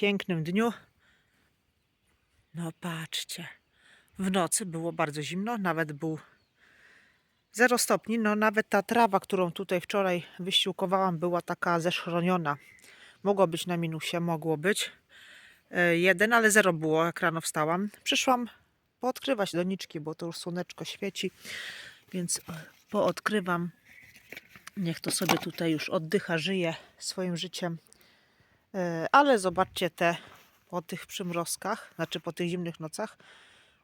pięknym dniu. No patrzcie. W nocy było bardzo zimno, nawet był 0 stopni. No nawet ta trawa, którą tutaj wczoraj wyściółkowałam, była taka zeszchroniona. Mogło być na minusie, mogło być. E, Jeden, ale zero było, jak rano wstałam. Przyszłam poodkrywać doniczki, bo to już słoneczko świeci, więc e, poodkrywam. Niech to sobie tutaj już oddycha, żyje swoim życiem. E, Ale zobaczcie te po tych przymrozkach, znaczy po tych zimnych nocach,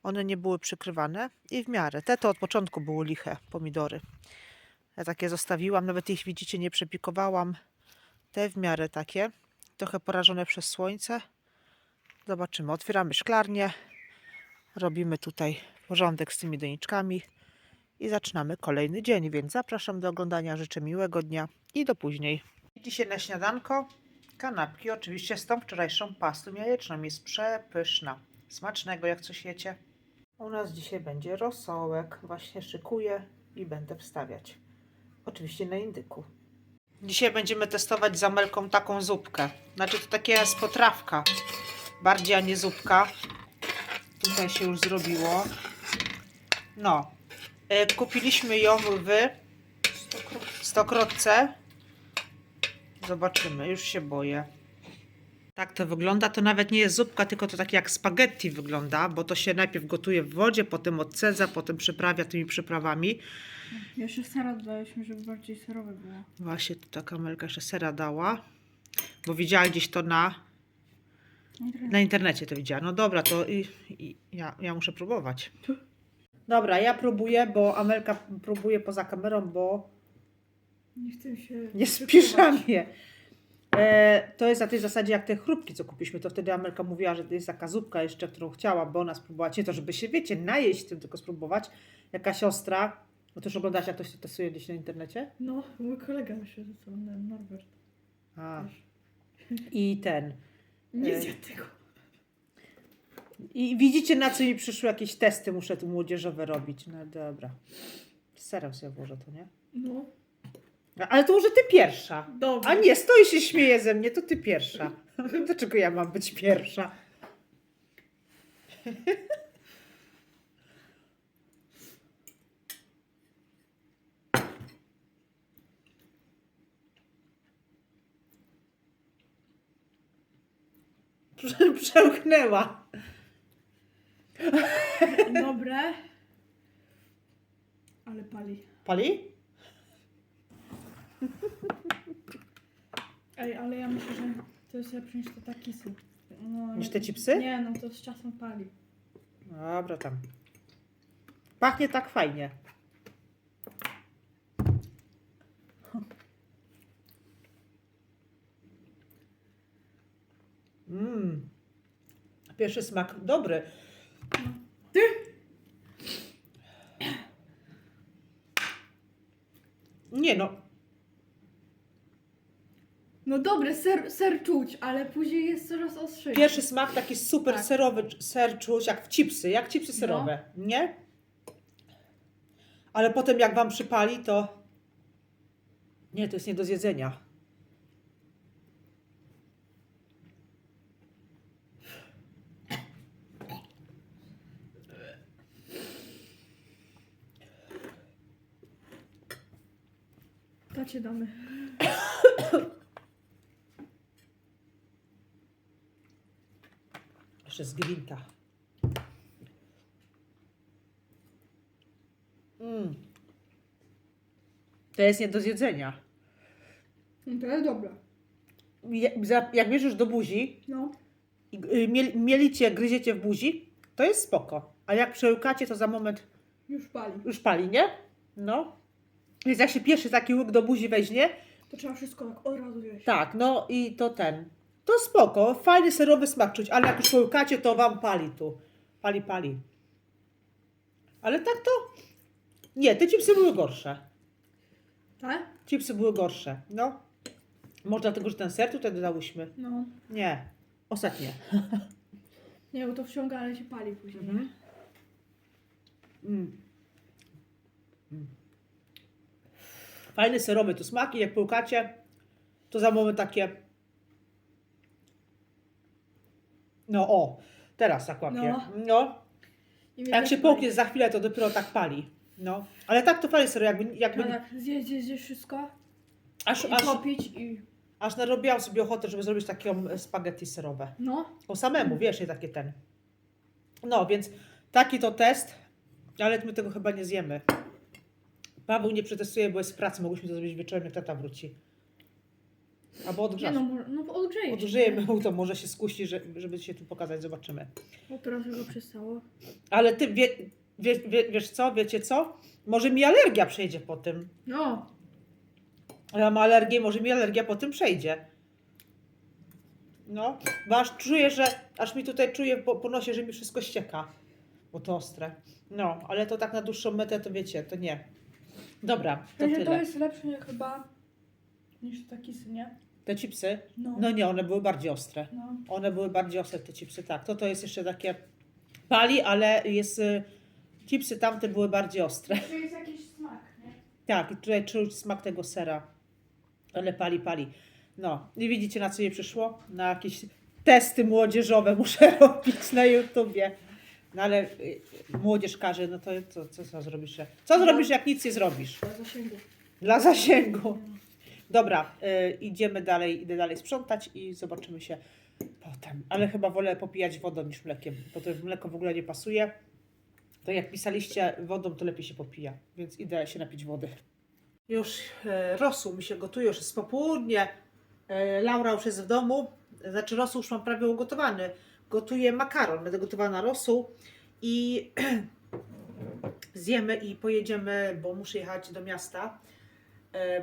one nie były przykrywane i w miarę. Te to od początku były liche pomidory. Ja takie zostawiłam, nawet ich widzicie nie przepikowałam. Te w miarę takie, trochę porażone przez słońce. Zobaczymy. Otwieramy szklarnię, robimy tutaj porządek z tymi doniczkami i zaczynamy kolejny dzień, więc zapraszam do oglądania. Życzę miłego dnia i do później. Dzisiaj na śniadanko kanapki, oczywiście z tą wczorajszą pastą jajeczną. Jest przepyszna. Smacznego, jak coś jecie. U nas dzisiaj będzie rosołek. Właśnie szykuję i będę wstawiać. Oczywiście na indyku. Dzisiaj będziemy testować z Amelką taką zupkę. Znaczy to takie jest potrawka. Bardziej, a nie zupka. Tutaj się już zrobiło. No. E, Kupiliśmy ją w Stokrotce. Zobaczymy, już się boję. Tak to wygląda. To nawet nie jest zupka, tylko to takie jak spaghetti wygląda, bo to się najpierw gotuje w wodzie, potem odcedza, potem przyprawia tymi przyprawami. Jeszcze sera dodaliśmy, żeby bardziej serowe było. Właśnie tu taka Melka jeszcze sera dała, bo widziała gdzieś to na, na internecie to widziała. No dobra, to i, i ja, ja muszę próbować. Dobra, ja próbuję, bo Amelka próbuje poza kamerą, bo Nie chcę się... nie spieszamie. E, to jest na tej zasadzie jak te chrupki, co kupiliśmy, to wtedy Amelka mówiła, że to jest taka zupka jeszcze, którą chciała, bo ona spróbować, nie to, żeby się, wiecie, najeść tym, tylko spróbować. Jaka siostra, no to już oglądasz, jak to się testuje gdzieś na internecie? No, mój kolega że to on, Norbert. A. Też. I ten. Nie Ej. zjadł tego. I widzicie, na co mi przyszły jakieś testy, muszę tu młodzieżowe robić. No dobra. Serem sobie włożę to, nie? No, Ale to może ty pierwsza. dobrze. A nie, stoi się śmieje ze mnie, to ty pierwsza. Dlaczego ja mam być pierwsza? Prze- Przełknęła. Dobre. Ale pali. Pali? Ej, ale ja myślę, że to jest lepsze niż to taki słup. No, Niż te chipsy? Nie, no to z czasem pali. Dobra, tam. Pachnie tak fajnie. Mmm. Pierwszy smak dobry. Ty? Nie no, No dobre, ser, ser czuć, ale później jest coraz ostrzej. pierwszy smak taki super Tak. serowy, ser czuć jak w chipsy, jak chipsy No. serowe, nie? Ale potem jak wam przypali, to nie, to jest nie do zjedzenia. Tacie damy. Jeszcze z gwinta. Mm. To jest nie do zjedzenia. No to jest dobre. Jak, za- jak bierzesz do buzi No. i y, miel, mielicie, gryziecie w buzi, to jest spoko. A jak przełykacie, to za moment Już pali. już pali, nie? No. Więc jak się pierwszy taki łyk do buzi weźmie, To trzeba wszystko tak od razu jeść. tak, no i to ten. To spoko, fajny serowy smak czuć, ale jak już połykacie, to wam pali tu. Pali, pali. Ale tak to... Nie, te chipsy były gorsze. Tak? Chipsy były gorsze, no. Może dlatego, że ten ser tutaj dodałyśmy. No. Nie, ostatnie. Nie, bo to wciąga, ale się pali później. Mhm. Mm. Mm. Fajny serowy tu smaki, jak połykacie, to za moment takie No o, teraz tak łapie. No. No, I jak się połknie za chwilę, to dopiero tak pali. No, ale tak to pali serio, jakby, jakby No tak, zjeść, zjeść, zjeść wszystko aż, i aż, i... aż narobiłam sobie ochotę, żeby zrobić takie um, spaghetti serowe. No, Po samemu, wiesz, nie takie ten. No, więc taki to test, ale my tego chyba nie zjemy. Paweł nie przetestuje, bo jest w pracy, mogliśmy to zrobić wieczorem, jak tata wróci. Albo nie odgrzać. no, no bo odgrzeje. Odżyjemy mu to, może się skusi, że, żeby się tu pokazać, zobaczymy. Bo trochę go przestało. Ale ty, wie, wie, wie, wiesz co, wiecie co? Może mi alergia przejdzie po tym. No, Ja mam alergię, może mi alergia po tym przejdzie. No, bo aż czuję, że, aż mi tutaj czuję po, po nosie, że mi wszystko ścieka. Bo to ostre. No, ale to tak na dłuższą metę, to wiecie, to nie. Dobra, to to tyle. jest lepsze chyba niż taki nie? Te chipsy? No. No nie, one były bardziej ostre. no. One były bardziej ostre, te chipsy, tak. To to jest jeszcze takie pali, ale jest... y, Chipsy tamte były bardziej ostre. To jest jakiś smak, nie? Tak, i tutaj czuć smak tego sera. Ale pali, pali. No, i widzicie na co je przyszło? Na jakieś testy młodzieżowe muszę robić na YouTubie. No ale y, młodzież każe, no to co, co, co zrobisz? Co zrobisz, jak nic nie zrobisz? Do zasięgu. Dla zasięgu. Dobra, y, idziemy dalej, idę dalej sprzątać i zobaczymy się potem. Ale chyba wolę popijać wodą niż mlekiem, bo to mleko w ogóle nie pasuje. To jak pisaliście wodą, to lepiej się popija, więc idę się napić wody. Już e, rosół mi się gotuje, już jest popołudnie. E, Laura już jest w domu, znaczy rosół już mam prawie ugotowany. Gotuję makaron, będę gotowała rosół i zjemy i pojedziemy, bo muszę jechać do miasta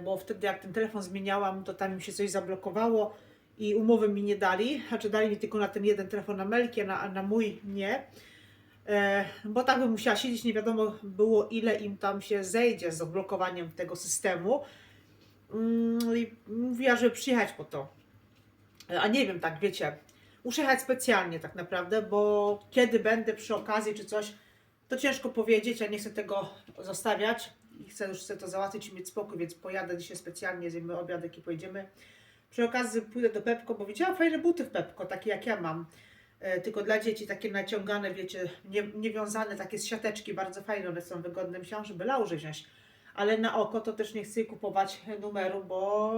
bo wtedy jak ten telefon zmieniałam, to tam mi się coś zablokowało i umowy mi nie dali, znaczy dali mi tylko na ten jeden telefon na Melki, a na, a na mój nie. E, bo tak bym musiała siedzieć, nie wiadomo było ile im tam się zejdzie z odblokowaniem tego systemu. Mm, I mówiła, żeby przyjechać po to. E, A nie wiem, tak wiecie, muszę jechać specjalnie tak naprawdę, bo kiedy będę przy okazji czy coś, to ciężko powiedzieć, ja nie chcę tego zostawiać i chcę już chcę to załatwić i mieć spokój, więc pojadę dzisiaj specjalnie, zjemy obiadek i pojedziemy. Przy okazji pójdę do Pepko, bo widziałam fajne buty w Pepko, takie jak ja mam. E, tylko dla dzieci takie naciągane, wiecie, nie, niewiązane, takie z siateczki, bardzo fajne, one są wygodne. Myślałam, żeby Laurze wziąć, ale na oko to też nie chcę kupować numeru, bo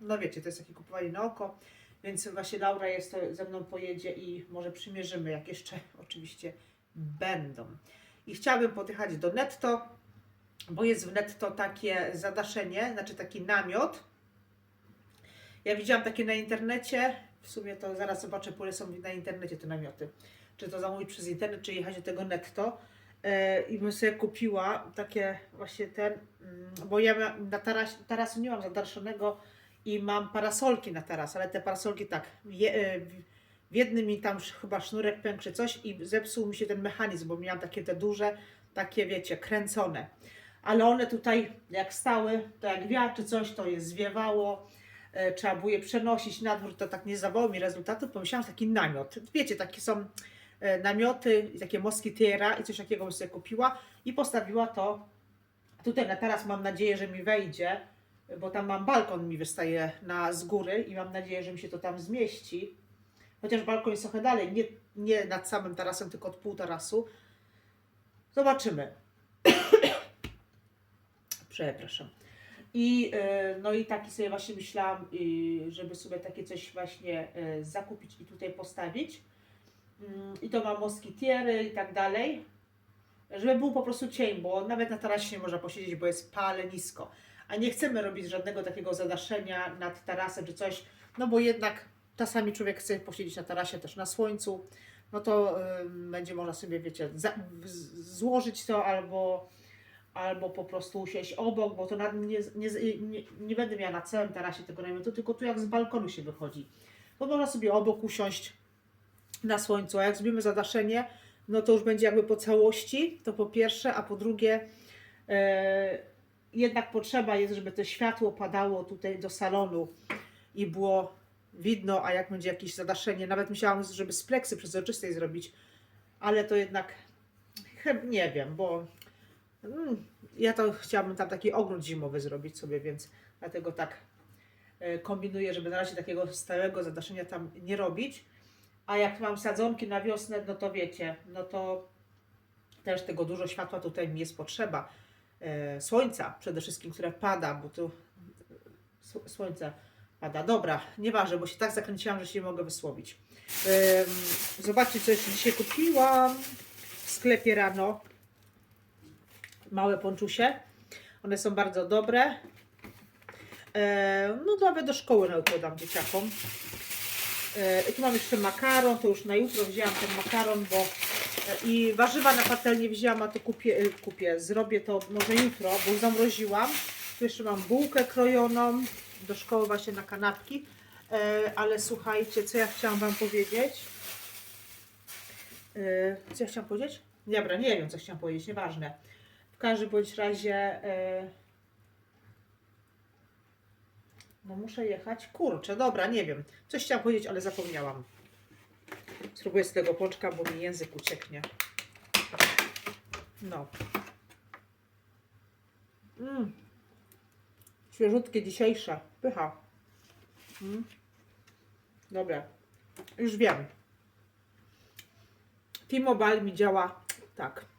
no wiecie, to jest takie kupowanie na oko. Więc właśnie Laura jest to ze mną pojedzie i może przymierzymy, jak jeszcze oczywiście będą. I chciałabym podjechać do netto, bo jest w netto takie zadaszenie, znaczy taki namiot. Ja widziałam takie na internecie, w sumie to zaraz zobaczę, które są na internecie te namioty. Czy to zamówić przez internet, czy jechać do tego netto. E, I bym sobie kupiła takie właśnie ten, mm, bo ja na taras, tarasu nie mam zadaszonego i mam parasolki na taras, ale te parasolki tak, je, e, w- jednym mi tam chyba sznurek pękł czy coś i zepsuł mi się ten mechanizm, bo miałam takie te duże, takie wiecie, kręcone. Ale one tutaj jak stały, to jak wiatr czy coś, to je zwiewało, e, trzeba było je przenosić na dwór, to tak nie zawało mi rezultatu, pomyślałam, taki namiot. Wiecie, takie są e, namioty takie moskitiera i coś takiego bym sobie kupiła i postawiła to tutaj na teraz mam nadzieję, że mi wejdzie, bo tam mam balkon mi wystaje na z góry i mam nadzieję, że mi się to tam zmieści. Chociaż balkon jest trochę dalej, nie, nie nad samym tarasem, tylko od pół tarasu. Zobaczymy. Przepraszam. I, e, no i taki sobie właśnie myślałam, y, żeby sobie takie coś właśnie e, zakupić i tutaj postawić. Mm, I to ma moskitiery i tak dalej. Żeby był po prostu cień, bo nawet na tarasie nie można posiedzieć, bo jest pale nisko. A nie chcemy robić żadnego takiego zadaszenia nad tarasem czy coś, no bo jednak czasami człowiek chce posiedzieć na tarasie też na słońcu, no to ym, będzie można sobie, wiecie, za, złożyć to albo, albo po prostu usiąść obok, bo to na, nie, nie, nie, nie będę miała na całym tarasie tego namiotu, tylko tu jak z balkonu się wychodzi. Bo można sobie obok usiąść na słońcu, a jak zrobimy zadaszenie, no to już będzie jakby po całości, to po pierwsze, a po drugie e, jednak potrzeba jest, żeby to światło padało tutaj do salonu i było widno, a jak będzie jakieś zadaszenie, nawet myślałam, żeby z pleksy przezroczystej zrobić, ale to jednak nie wiem, bo mm, ja to chciałabym tam taki ogród zimowy zrobić sobie, więc dlatego tak e, kombinuję, żeby na razie takiego stałego zadaszenia tam nie robić. A jak mam sadzonki na wiosnę, no to wiecie, no to też tego dużo światła tutaj mi jest potrzeba. E, słońca przede wszystkim, które pada, bo tu sł- słońce pada. Dobra, nieważne, bo się tak zakręciłam, że się nie mogę wysłowić. Zobaczcie, co jeszcze dzisiaj kupiłam w sklepie rano. Małe ponczusie. One są bardzo dobre. E, no nawet do szkoły nawet dam dzieciakom. E, tu mam jeszcze makaron, to już na jutro wzięłam ten makaron, bo e, i warzywa na patelnię wzięłam, a to kupię, e, kupię. Zrobię to może jutro, bo zamroziłam. Tu jeszcze mam bułkę krojoną do szkoły właśnie na kanapki. E, ale słuchajcie, co ja chciałam Wam powiedzieć? E, co ja chciałam powiedzieć? Dobra, nie wiem, co chciałam powiedzieć, nieważne. Każdym bądź razie. E, no muszę jechać. Kurczę, dobra, nie wiem. Coś chciałam powiedzieć, ale zapomniałam. Spróbuję z tego pączka, bo mi język ucieknie. No. Mm. Świeżutkie, dzisiejsze. Pycha. Mm. Dobra. Już wiem. T-Mobile mi działa tak.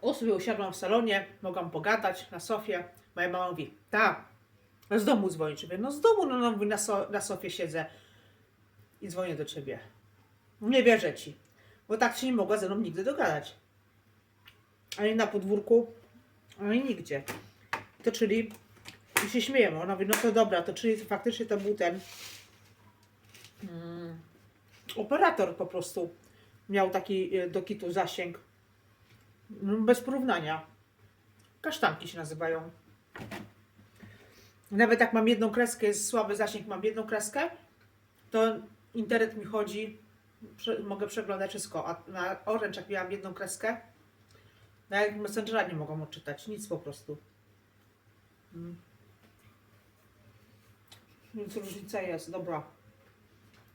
O sobie usiadłam w salonie, mogłam pogadać na sofie. Moja mama mówi, tak, z domu dzwonić. Mówię, no z domu, no, no na, so, na sofie siedzę i dzwonię do ciebie. Nie wierzę ci, bo tak się nie mogła ze mną nigdy dogadać. Ani na podwórku, ani nigdzie. To czyli, i się śmiejemy, ona mówi, no to dobra, to czyli faktycznie to był ten mm, operator po prostu miał taki e, do kitu zasięg. Bez porównania. Kasztanki się nazywają. Nawet jak mam jedną kreskę, jest słaby zasięg, mam jedną kreskę, to internet mi chodzi, mogę przeglądać wszystko. A na Orange jak miałam jedną kreskę, nawet Messengera nie mogą odczytać, nic po prostu. Mm. Więc różnica jest, dobra.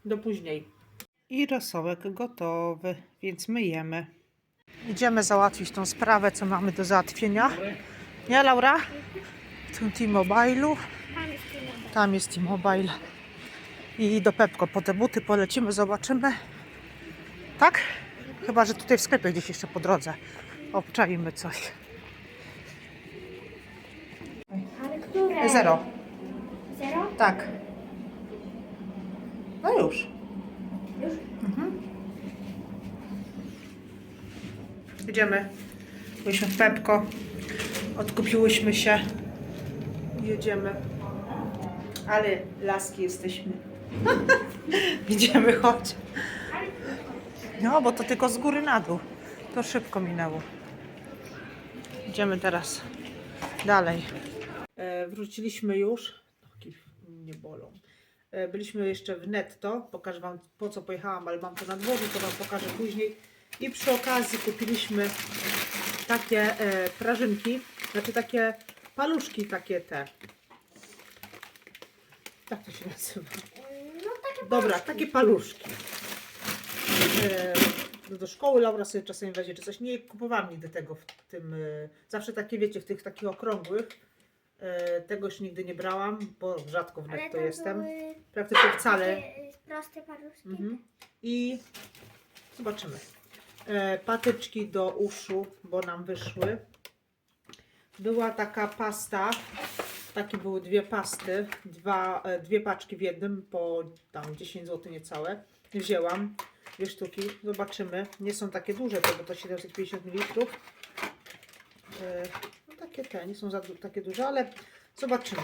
Do później. I rosołek gotowy, więc myjemy. Idziemy załatwić tą sprawę, co mamy do załatwienia. Nie, Laura? W tym T-Mobile'u. Tam jest T-Mobile. I do Pepko po te buty polecimy, zobaczymy. Tak? Chyba, że tutaj w sklepie gdzieś jeszcze po drodze obczajmy coś. Ale które? Zero. Zero? Tak. No już. Już? Idziemy. Byliśmy w Pepko. Odkupiłyśmy się. Jedziemy. Ale laski jesteśmy. Idziemy, chodź. No, bo to tylko z góry na dół. To szybko minęło. Idziemy teraz dalej. E, wróciliśmy już. Nogi nie bolą. E, byliśmy jeszcze w netto. Pokażę Wam po co pojechałam, ale mam to na dworzu, to Wam pokażę później. I przy okazji kupiliśmy takie e, prażynki, znaczy takie paluszki, takie te. Tak to się nazywa. No takie Dobra, paluszki. takie paluszki. E, do- do szkoły Laura sobie czasami weźmie czy coś. Nie kupowałam nigdy tego w tym. E, zawsze takie wiecie, w tych takich okrągłych. E, tego już nigdy nie brałam, bo rzadko w Ale to jestem. były Praktycznie wcale. takie, y, proste paluszki. Mhm. I zobaczymy. E, patyczki do uszu, bo nam wyszły. Była taka pasta. Takie były dwie pasty. Dwa, e, dwie paczki w jednym po tam 10 zł niecałe. Wzięłam dwie sztuki. Zobaczymy. Nie są takie duże, to, bo to 750 ml. E, no takie te, nie są za takie duże, ale zobaczymy.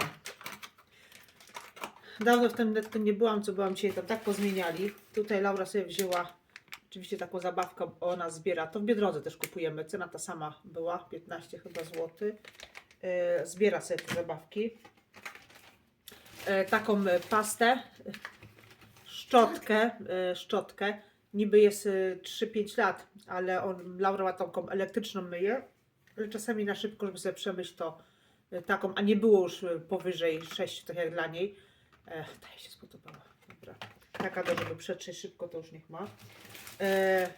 Dawno w tym netto nie byłam, co byłam dzisiaj, tam tak pozmieniali. Tutaj Laura sobie wzięła oczywiście taką zabawkę, ona zbiera. To w Biedrodze też kupujemy. Cena ta sama była, 15 chyba złotych. E, zbiera sobie te zabawki. E, taką pastę, szczotkę, e, szczotkę. Niby jest e, 3-5 lat, ale on, Laura ma taką elektryczną myję. Ale czasami na szybko, żeby sobie przemyśl to taką, a nie było już powyżej 6, tak jak dla niej. E, ta się spodobała. Dobra. Taka do, żeby przetrzeć szybko, to już niech ma. E,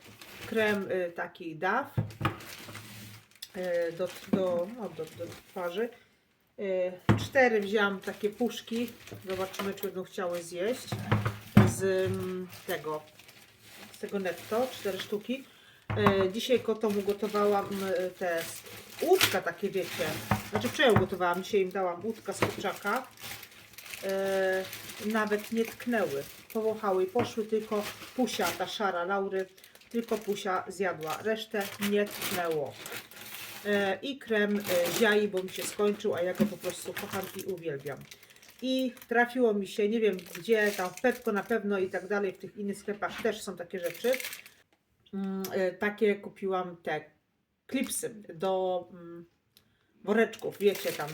krem e, taki DAF e, do, do, no, do, do twarzy. Cztery wzięłam takie puszki. Zobaczymy, czy będą chciały zjeść. Z mm, tego, z tego netto, cztery sztuki. Dzisiaj kotom ugotowałam te łódka takie, wiecie. Znaczy wczoraj ugotowałam, dzisiaj im dałam łódka z kurczaka. Nawet nie tknęły. Powąchały poszły, tylko Pusia, ta szara Laury, tylko Pusia zjadła. Resztę nie tknęło. E, I krem e, ziai, bo mi się skończył, a ja go po prostu kocham i uwielbiam. I trafiło mi się, nie wiem gdzie, tam w Pepko na pewno i tak dalej, w tych innych sklepach też są takie rzeczy. Mm, e, takie kupiłam te klipsy do mm, woreczków, wiecie tam,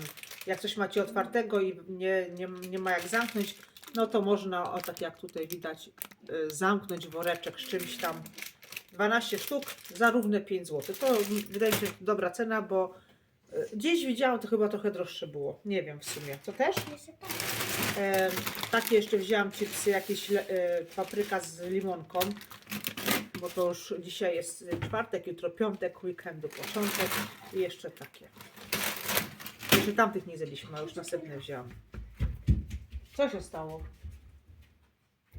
jak coś macie otwartego i nie, nie, nie ma jak zamknąć, no to można, o tak jak tutaj widać, y, zamknąć woreczek z czymś tam. 12 sztuk za równe 5 zł. To wydaje mi się dobra cena, bo y, gdzieś widziałam, to chyba trochę droższe było. Nie wiem w sumie. To też? E, takie jeszcze wzięłam chipsy, jakieś e, papryka z limonką, bo to już dzisiaj jest czwartek, jutro piątek, weekendu początek i jeszcze takie. Jeszcze tamtych nie zjedliśmy, a już następne wzięłam. Co się stało?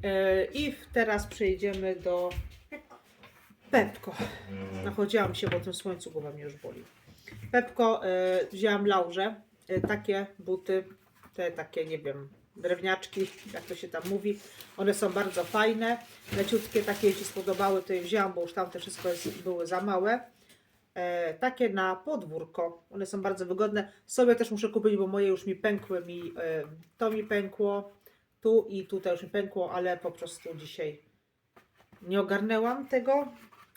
E, I w- teraz przejdziemy do Pepko. Nachodziłam się, bo o tym słońcu głowa mnie już boli. Pepko, e, wzięłam Laurze e, takie buty, te takie, nie wiem, drewniaczki, jak to się tam mówi. One są bardzo fajne, leciutkie, takie jej się spodobały, to je wzięłam, bo już tamte wszystko jest, były za małe. E, takie na podwórko, one są bardzo wygodne. Sobie też muszę kupić, bo moje już mi pękły, mi, e, to mi pękło, tu i tutaj już mi pękło, ale po prostu dzisiaj nie ogarnęłam tego,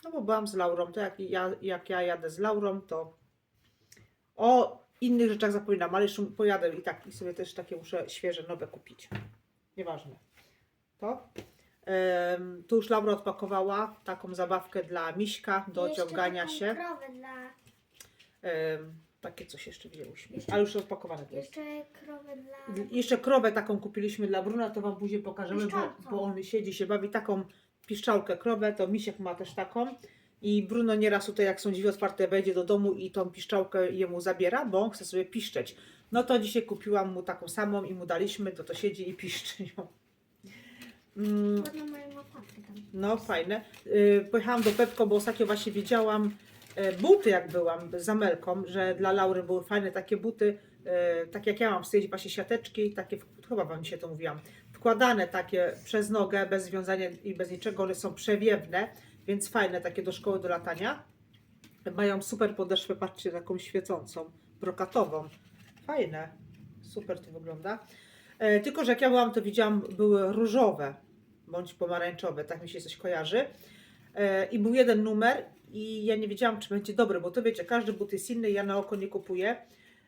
no bo byłam z Laurą, to jak ja, jak ja jadę z Laurą, to o innych rzeczach zapominam, ale jeszcze pojadę i tak i sobie też takie muszę świeże, nowe kupić. Nieważne. To. Tu już Laura odpakowała taką zabawkę dla Miśka do Jeszcze ciągania taką się. krowę dla... Em, takie coś jeszcze wzięłyśmy, ale już rozpakowane to jest. Jeszcze krowę dla... Jeszcze krowę taką kupiliśmy dla Bruna, to Wam później pokażemy, bo, Piszczałką. bo on siedzi, się bawi taką piszczałkę krowę, to Misiek ma też taką. I Bruno nieraz tutaj, jak są drzwi otwarte, wejdzie do domu i tą piszczałkę jemu zabiera, bo on chce sobie piszczeć. No to dzisiaj kupiłam mu taką samą i mu daliśmy, to to siedzi i piszczy ją. Mm, Ładną moją łopatkę tam. no, fajne. Yy, pojechałam do Pepko, bo ostatnio właśnie widziałam e, buty, jak byłam z Amelką, że dla Laury były fajne takie buty, e, tak jak ja mam, stoić właśnie siateczki, takie, w- chyba Wam dzisiaj to mówiłam, wkładane takie przez nogę, bez związania i bez niczego, one są przewiewne, więc fajne takie do szkoły, do latania. Mają super podeszwę, patrzcie, taką świecącą, brokatową. Fajne, super to wygląda. E, tylko, że jak ja byłam, to widziałam, były różowe, bądź pomarańczowe, tak mi się coś kojarzy. E, I był jeden numer i ja nie wiedziałam, czy będzie dobry, bo to wiecie, każdy but jest inny, ja na oko nie kupuję.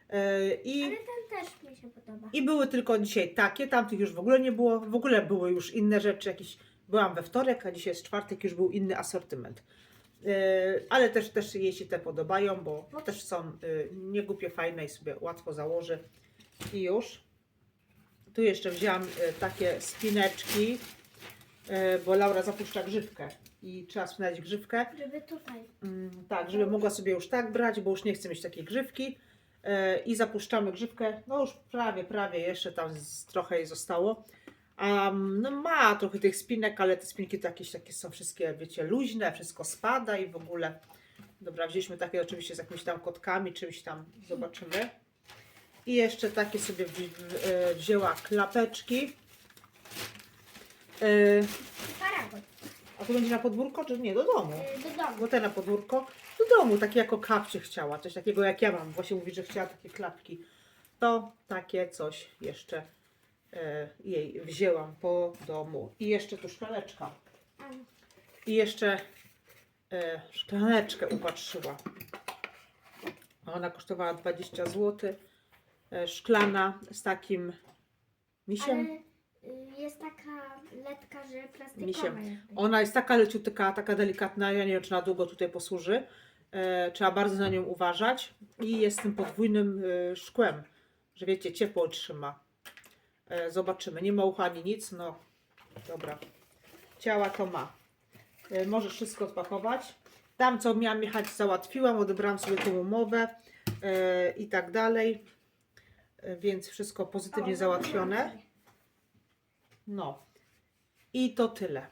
E, I, Ale ten też mi się podoba. I były tylko dzisiaj takie, tamtych już w ogóle nie było, w ogóle były już inne rzeczy, jakieś, byłam we wtorek, a dzisiaj jest czwartek, już był inny asortyment. Ale też, też jej się te podobają, bo też są niegłupie fajne i sobie łatwo założy. I już. Tu jeszcze wzięłam e, takie spineczki, e, bo Laura zapuszcza grzywkę i trzeba spinać grzywkę. Żeby tutaj. Mm, tak, żeby mogła sobie już tak brać, bo już nie chcę mieć takiej grzywki. E, I zapuszczamy grzywkę. No już prawie, prawie, jeszcze tam trochę jej zostało. A no ma trochę tych spinek, ale te spinki to jakieś takie są wszystkie, wiecie, luźne, wszystko spada i w ogóle. Dobra, wzięliśmy takie oczywiście z jakimiś tam kotkami, czymś tam, zobaczymy. I jeszcze takie sobie e, wzięła klapeczki. E, Paragon. a to będzie na podwórko, czy nie? Do domu. Y, Do domu. Bo te na podwórko do domu, takie jako kapcie chciała, coś takiego jak ja mam. Właśnie mówi, że chciała takie klapki. To takie coś jeszcze e, jej wzięłam po domu. I jeszcze tu szklaneczka. I jeszcze e, szklaneczkę upatrzyła. Ona kosztowała 20 zł. E, szklana z takim misiem. Ale y, jest taka letka, że plastikowa Misiem. jakby. Ona jest taka leciutka, taka delikatna. Ja nie wiem, czy na długo tutaj posłuży. E, trzeba bardzo na nią uważać. I jest tym podwójnym e, szkłem, że wiecie, ciepło trzyma. E, zobaczymy. Nie ma ucha ani nic. No, dobra. Ciała to ma. E, możesz wszystko odpakować. Tam, co miałam jechać, załatwiłam. Odebrałam sobie tą umowę e, i tak dalej. E, więc wszystko pozytywnie załatwione. No. I to tyle.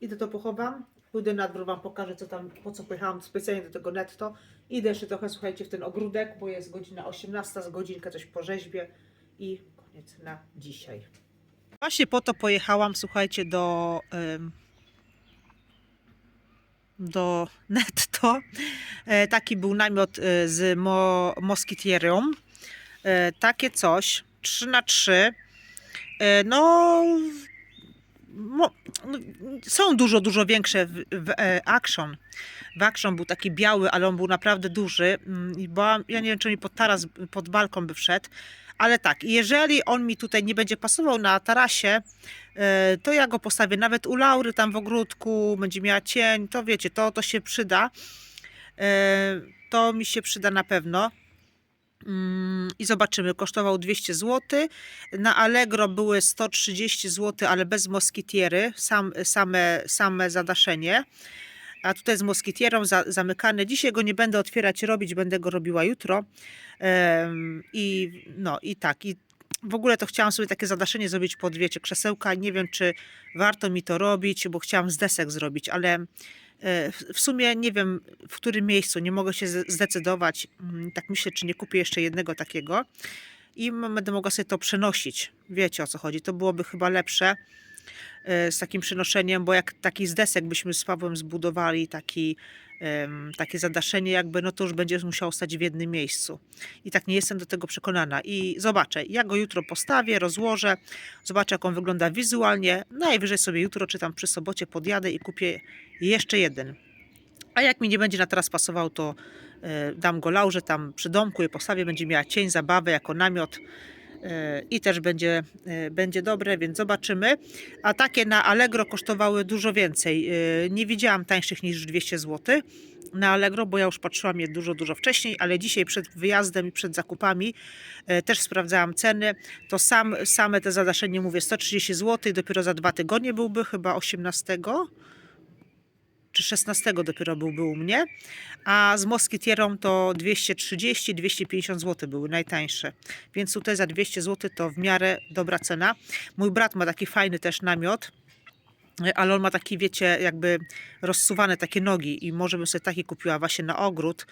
Idę to pochowam. Pójdę na dwór, wam pokażę, co tam, po co pojechałam specjalnie do tego netto. Idę jeszcze trochę, słuchajcie, w ten ogródek, bo jest godzina 18, z godzinkę coś po rzeźbie i koniec na dzisiaj. Właśnie po to pojechałam, słuchajcie, do, do netto. E, Taki był namiot e, z mo, moskitierą. E, Takie coś, 3 na 3 E, No, no, są dużo, dużo większe w, w e, Action. W Action był taki biały, ale on był naprawdę duży. Mm, byłam, ja nie wiem, czy mi pod taras, pod balkon by wszedł. Ale tak, jeżeli on mi tutaj nie będzie pasował na tarasie, to ja go postawię nawet u Laury tam w ogródku, będzie miała cień, to wiecie, to, to się przyda. To mi się przyda na pewno. Mm, I zobaczymy, kosztował 200 zł. Na Allegro były 130 zł, ale bez moskitiery, sam, same, same zadaszenie. A tutaj z moskitierą za, zamykane. Dzisiaj go nie będę otwierać, robić, będę go robiła jutro. I no i tak. I w ogóle to chciałam sobie takie zadaszenie zrobić pod, wiecie, krzesełka. Nie wiem, czy warto mi to robić, bo chciałam z desek zrobić, ale w- w sumie nie wiem, w którym miejscu. Nie mogę się zdecydować. Mm, Tak myślę, czy nie kupię jeszcze jednego takiego. I będę mogła sobie to przenosić. Wiecie o co chodzi. To byłoby chyba lepsze e, z takim przenoszeniem, bo jak taki z desek byśmy z Pawłem zbudowali taki, takie zadaszenie jakby, no to już będzie musiało stać w jednym miejscu. I tak nie jestem do tego przekonana. I zobaczę, ja go jutro postawię, rozłożę, zobaczę jak on wygląda wizualnie. Najwyżej sobie jutro czy tam przy sobocie podjadę i kupię jeszcze jeden. A jak mi nie będzie na teraz pasował, to e, dam go Laurze tam przy domku i postawię, będzie miała cień, zabawę jako namiot e, i też będzie, e, będzie dobre, więc zobaczymy. A takie na Allegro kosztowały dużo więcej. E, Nie widziałam tańszych niż 200 zł na Allegro, bo ja już patrzyłam je dużo, dużo wcześniej, ale dzisiaj przed wyjazdem i przed zakupami e, też sprawdzałam ceny. To sam, same te zadaszenie, mówię, 130 zł, dopiero za dwa tygodnie byłby, chyba 18 czy 16 dopiero byłby u mnie, a z moskitierą to 230-250 zł były najtańsze. Więc tutaj za 200 zł to w miarę dobra cena. Mój brat ma taki fajny też namiot, ale on ma taki, wiecie, jakby rozsuwane takie nogi i może bym sobie taki kupiła właśnie na ogród.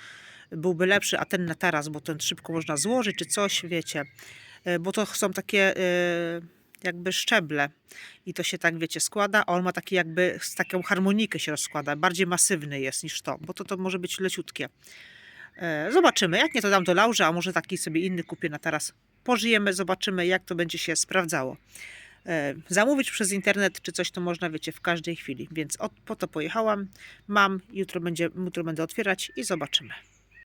Byłby lepszy, a ten na taras, bo ten szybko można złożyć czy coś, wiecie. E, Bo to są takie e, jakby szczeble i to się tak, wiecie, składa, a on ma taki jakby z taką harmonikę się rozkłada, bardziej masywny jest niż to, bo to, to może być leciutkie. E, Zobaczymy, jak nie to dam do Laurze, a może taki sobie inny kupię na teraz. Pożyjemy, zobaczymy jak to będzie się sprawdzało. E, Zamówić przez internet czy coś to można, wiecie, w każdej chwili, więc od, po to pojechałam, mam, jutro, będzie, jutro będę otwierać i zobaczymy.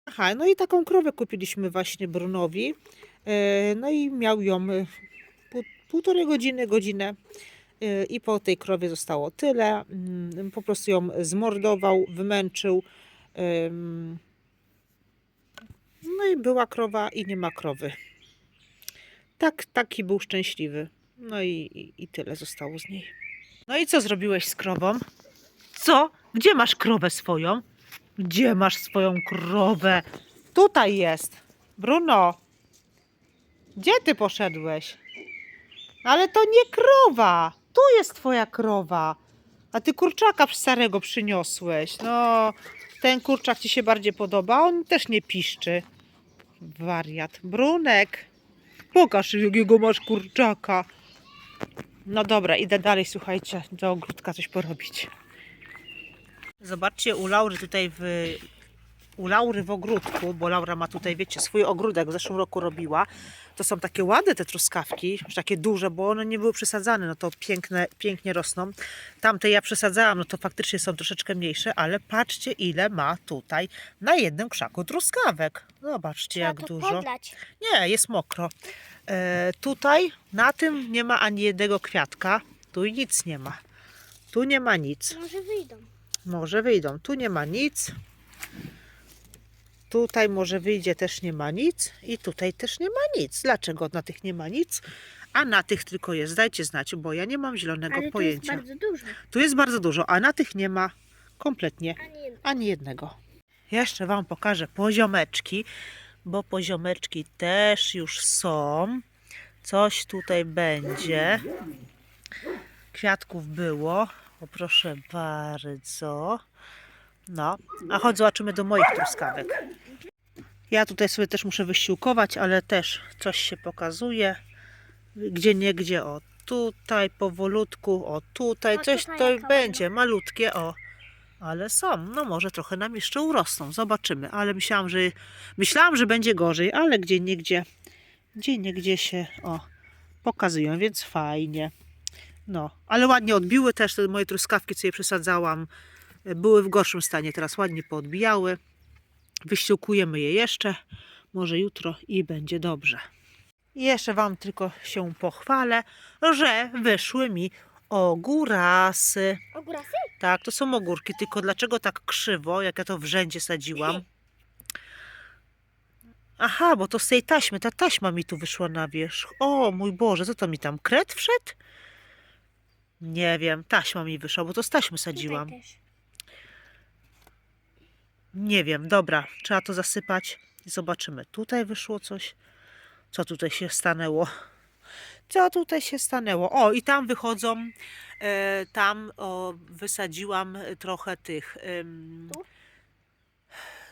Aha, no i taką krowę kupiliśmy właśnie Brunowi, E, no i miał ją półtorej godziny, godzinę e, i po tej krowie zostało tyle. Mm, Po prostu ją zmordował, wymęczył. No i była krowa i nie ma krowy. Tak, taki był szczęśliwy. No i, i, i tyle zostało z niej. No i co zrobiłeś z krową? Co? Gdzie masz krowę swoją? Gdzie masz swoją krowę? Tutaj jest. Bruno. Gdzie ty poszedłeś? Ale to nie krowa. Tu jest twoja krowa. A ty kurczaka starego przyniosłeś. No, ten kurczak ci się bardziej podoba. On też nie piszczy. Wariat. Brunek. Pokaż, jakiego masz kurczaka. No dobra, idę dalej, słuchajcie, do ogródka coś porobić. Zobaczcie, u Laury tutaj w, u Laury w ogródku, bo Laura ma tutaj, wiecie, swój ogródek w zeszłym roku robiła. To są takie ładne te truskawki, już takie duże, bo one nie były przesadzane, no to piękne, pięknie rosną. Tamte ja przesadzałam, no to faktycznie są troszeczkę mniejsze, ale patrzcie ile ma tutaj na jednym krzaku truskawek. Zobaczcie jak Trzeba to dużo. podlać. Nie, jest mokro. E, tutaj na tym nie ma ani jednego kwiatka. Tu nic nie ma. Tu nie ma nic. Może wyjdą. Może wyjdą. Tu nie ma nic. Tutaj może wyjdzie też nie ma nic. I tutaj też nie ma nic. Dlaczego na tych nie ma nic? A na tych tylko jest. Dajcie znać, bo ja nie mam zielonego Ale to jest pojęcia. bardzo dużo. Tu jest bardzo dużo, a na tych nie ma kompletnie ani jednego. Jeszcze Wam pokażę poziomeczki, bo poziomeczki też już są. Coś tutaj będzie. Kwiatków było. O, proszę bardzo. No, a chodź zobaczymy do moich truskawek. Ja tutaj sobie też muszę wysiłkować, ale też coś się pokazuje. Gdzie nie gdzie, o tutaj powolutku, o tutaj, O, coś tutaj to będzie, malutkie, o. Ale są, no może trochę nam jeszcze urosną, zobaczymy. Ale myślałam, że myślałam, że będzie gorzej, ale gdzie nie gdzie, gdzie nie gdzie się, o, pokazują, więc fajnie. No, ale ładnie odbiły też te moje truskawki, co je przesadzałam. Były w gorszym stanie, teraz ładnie poodbijały. Wyściółkujemy je jeszcze, może jutro i będzie dobrze. Jeszcze Wam tylko się pochwalę, że wyszły mi ogórasy. Ogórasy? Tak, to są ogórki, tylko dlaczego tak krzywo, jak ja to w rzędzie sadziłam? Aha, bo to z tej taśmy, ta taśma mi tu wyszła na wierzch. O mój Boże, co to mi tam, kret wszedł? Nie wiem, taśma mi wyszła, bo to z taśmy sadziłam. Nie wiem, dobra, trzeba to zasypać i zobaczymy. Tutaj wyszło coś. Co tutaj się stanęło? Co tutaj się stanęło? O, i tam wychodzą, e, tam o, wysadziłam trochę tych em,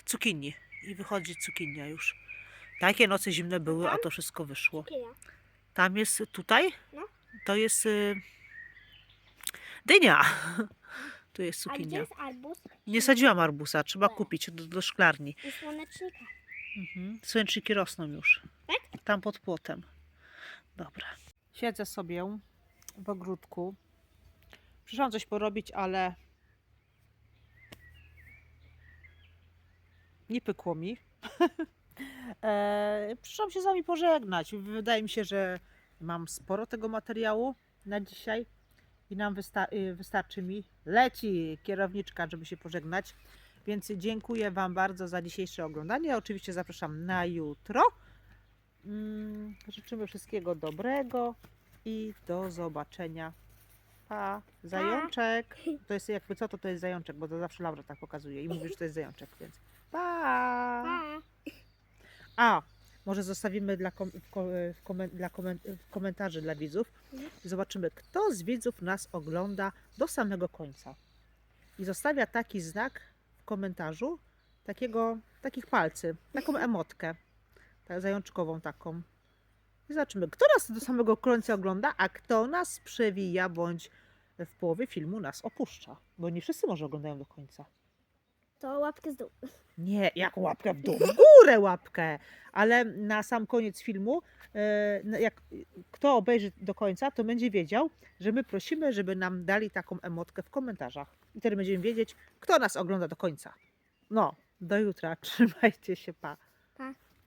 cukinii. I wychodzi cukinia już. Takie noce zimne były, a to wszystko wyszło. Tam jest, tutaj? No. To jest y, dynia. Tu jest A gdzie cukinia. jest arbuz? Nie sadziłam arbusa, trzeba kupić do, do szklarni. I słonecznika. Mhm. Słoneczniki rosną już. Tak? Tam pod płotem. Dobra. Siedzę sobie w ogródku. Przyszłam coś porobić, ale nie pykło mi. e, przyszłam się z wami pożegnać. Wydaje mi się, że mam sporo tego materiału na dzisiaj i nam wysta- y, wystarczy mi. Leci kierowniczka, żeby się pożegnać. Więc dziękuję Wam bardzo za dzisiejsze oglądanie. Oczywiście zapraszam na jutro. Mm, Życzymy wszystkiego dobrego i do zobaczenia. Pa, zajączek. To jest jakby co to, to jest zajączek, bo to zawsze Laura tak pokazuje i mówi, że to jest zajączek, więc pa. Pa. A, może zostawimy dla, kom, w, ko- w, komen, dla komen, w komentarzy dla widzów. Zobaczymy, kto z widzów nas ogląda do samego końca. I zostawia taki znak w komentarzu, takiego, takich palcy, taką emotkę, tak, zajączkową taką. I zobaczymy, kto nas do samego końca ogląda, a kto nas przewija, bądź w połowie filmu nas opuszcza. Bo nie wszyscy może oglądają do końca. To łapkę z dół. Nie, jak łapkę w dół, w górę łapkę. Ale na sam koniec filmu, e, no jak kto obejrzy do końca, to będzie wiedział, że my prosimy, żeby nam dali taką emotkę w komentarzach. I wtedy będziemy wiedzieć, kto nas ogląda do końca. No, do jutra. Trzymajcie się, pa.